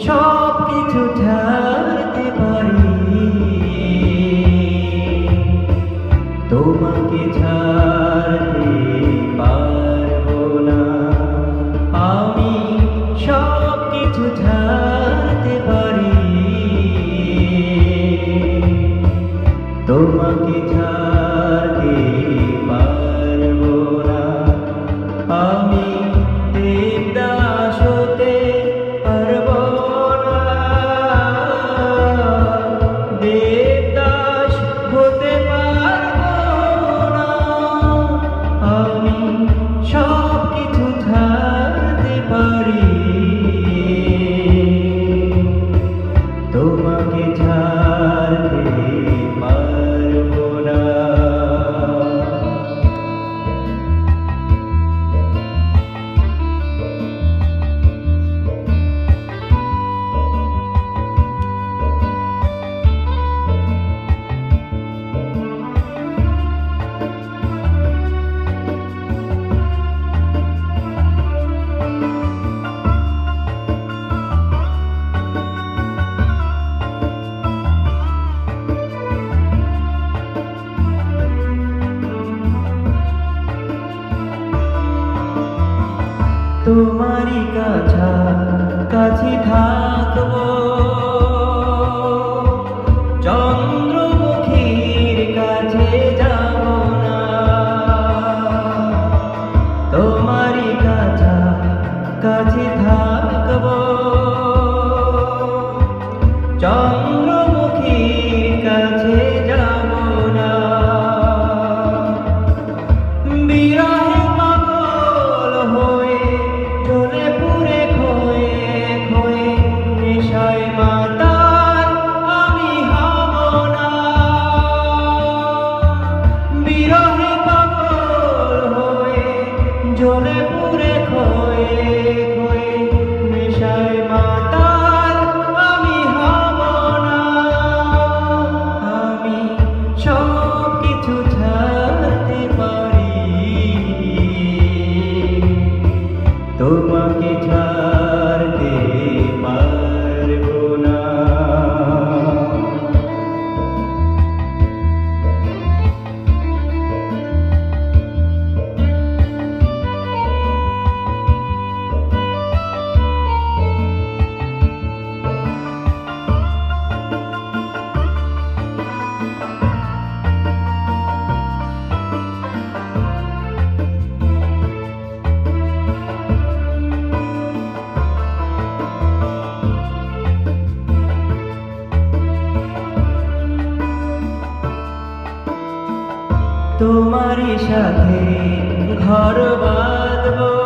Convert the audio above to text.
সব কিছু ছাড়তে পারি। তোমাকে ছাড়তে পারব না। আমি সব কিছু ছাড়তে পারি। তোমাকে ছাড়তে পারব না। আমি তোমারই কাছা কাছে থাকব। চন্দ্রমুখীর কাছে যাব না। তোমারই কাছা কাছে থাকব। চন্দ্রমুখীর জ্বলে তোমারই সাথে ঘর বাঁধবো।